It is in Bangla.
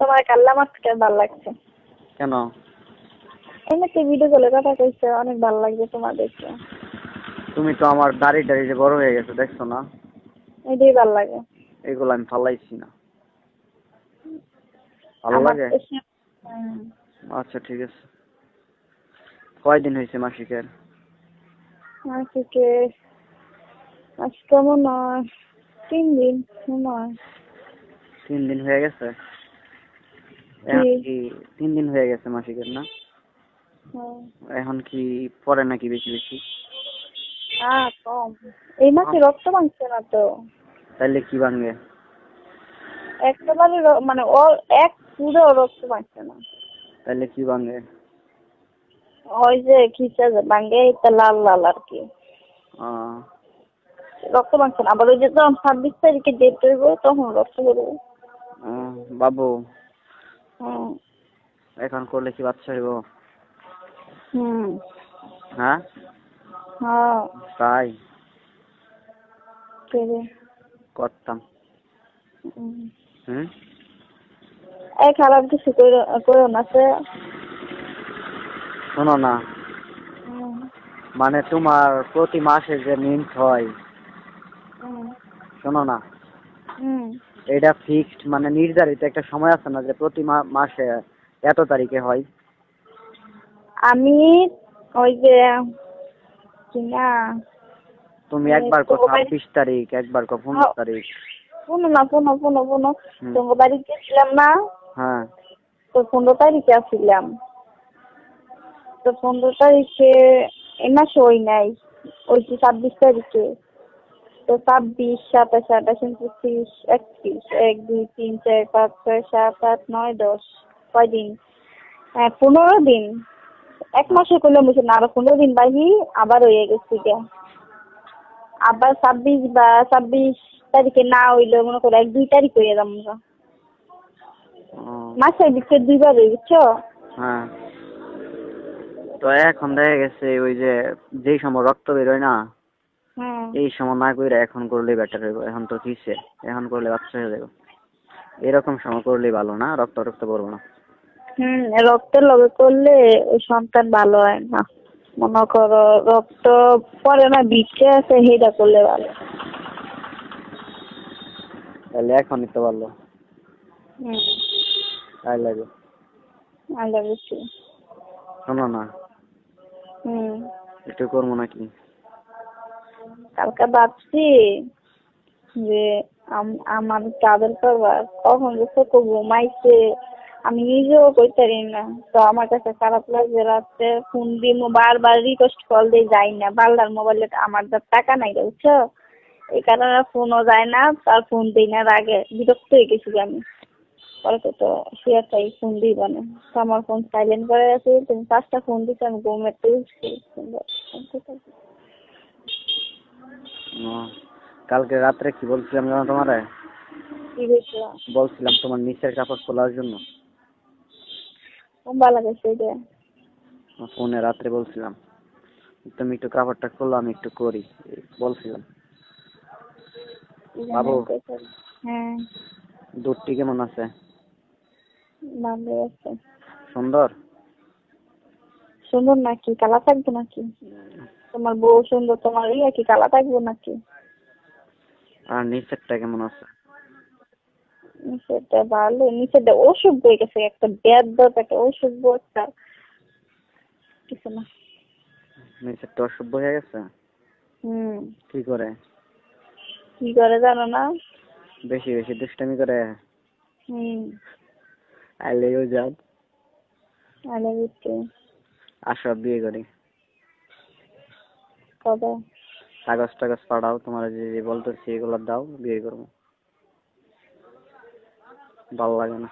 তোমার কাল্লা থেকে ভালো লাগছে। কেন? এমনিতে ভিডিও কলে কথা কইছে অনেক ভালো লাগছে তোমার দেখতে। তুমি তো আমার দাড়ি টাড়ি যে বড় হয়ে গেছে দেখছ না? এটাই ভালো লাগে। এগুলো আমি ফালাইছি না। ভালো লাগে। আচ্ছা ঠিক আছে। কয়দিন হয়েছে মাসিকের? আজকে আজকে মনে হয় তিন দিন মনে হয়। তিন দিন হয়ে গেছে? তিন দিন হয়ে গেছে মাসিকের না। এখন কি পরে নাকি বেশি বেশি? এই মাসে রক্ত ভাঙছে না তো। তাইলে কি ভাঙবে? একেবারে মানে এক পুরো রক্ত ভাঙছে না। তাইলে কি ভাঙবে? ওই যে খিচা ভাঙে এটা লাল লাল আর কি। রক্ত ভাঙছে না। আবার ওই যে যখন ছাব্বিশ তারিখে ডেট হইব তখন রক্ত করব বাবু এখন করলে কি বাচ্চা হইব? হুম। হ্যাঁ? হ্যাঁ। তাই? করে করতাম। হুম। এই খারাপ কিছু করো না সে। শোনো না। মানে তোমার প্রতি মাসে যে মিন্স হয় শোনো না। হুম। এটা ফিক্সড মানে নির্ধারিত একটা সময় আছে না যে প্রতি মাসে এত তারিখে হয়? আমি ওই যে কি না তুমি একবার কো ছাব্বিশ তারিখ একবার কো পনেরো হ্যাঁ। তারিখ। পুনো না পুনো পুনো পুনো তোমার বাড়িতে গেছিলাম না? হ্যাঁ। তো পনেরো তারিখে আসছিলাম তো পনেরো তারিখে এই মাসে ওই নাই ওই যে ছাব্বিশ তারিখে। তো ছাব্বিশ সাতাশ আঠাশ উনত্রিশ একত্রিশ এক দুই তিন চার পাঁচ ছয় সাত আট নয় দশ কয়দিন হ্যাঁ পনেরো দিন। এক মাসে করলে মুছে না আরও পনেরো দিন বাহি আবার হয়ে গেছে গা আবার ছাব্বিশ বা ছাব্বিশ তারিখে না হইলে মনে করো এক দুই তারিখ হয়ে যাব আমরা ও, মাসের দুইবার হয়ে বুঝছ? হ্যাঁ। তো এখন দেখা গেছে ওই যে যেই সময় রক্ত বেরোয় না এই সময় না করে এখন করলে বেটার হইব। এখন তো কিসে এখন করলে বাচ্চা হয়ে যাবে এরকম সময় করলেই ভালো না রক্ত রক্ত করব না। হুম রক্তের লগে করলে ওই সন্তান ভালো হয় না। মনে করো রক্ত পরে না বিচ্ছে আছে সেটা করলে ভালো। তাহলে এখনই তো ভালো। হুম। আল্লাহ বুঝছি শোনো না। হুম। একটু করব নাকি? কালকে ভাবছি যে আম- আমার ট্রাভেল করবার কখন গেছে তো ঘুমাইছে আমি নিজেও করতে পারি না। তো আমার কাছে খারাপ লাগছে রাত্রে ফোন দিয়ে বারবার রিকোয়েস্ট কল দিয়ে যাই না। বাল্লার মোবাইলে আমার যা টাকা নাই বুঝছ? এই কারণে ফোনও যায় না তার ফোন দিই না। আগে বিরক্ত হয়ে গেছি আমি। পরে তো শুয়ে চাই ফোন দিব না। তো আমার ফোন সাইলেন্ট করে আছে। তুমি পাঁচটা ফোন দিচ্ছে আমি ঘুমের তো কালকে রাত্রে কি বলছিলাম জানো তোমারে? কি হয়েছিল বলছিলাম তোমার নিচের কাপড় খোলার জন্য। ভালো লাগছে এটা ফোনে রাত্রে বলছিলাম। তুমি একটু কাপড়টা খোলো আমি একটু করি। বলছিলাম। বাবু। হ্যাঁ। দুধটি কেমন আছে? ভালো আছে। সুন্দর? সুন্দর নাকি? কালা থাকব নাকি? তোমার বউ সুন্দর তোমার ইয়ে কি কালা থাকব নাকি? আর নিচেরটা কেমন আছে? নিচেরটা ভালো নিচেরটা অসুখ হয়ে গেছে একটা ব্যাধ একটা অসুখ একটা কিছু না। নিচেরটা অসভ্য হয়ে গেছে? হুম। কি করে? কি করে জানো না? বেশি বেশি দুষ্টামি করে? হুম। আইলেও যাব আলে বুঝছি আসো বিয়ে করি। কবে কাগজ টাগজ পাঠাও তোমার যে যে বলতেছি, এগুলো দাও, বিয়ে করব। ভালো লাগে না।